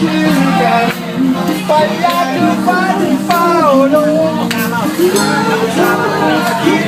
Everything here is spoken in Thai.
ชื่อกันไปยาคือฝันเฝ้าลงคิด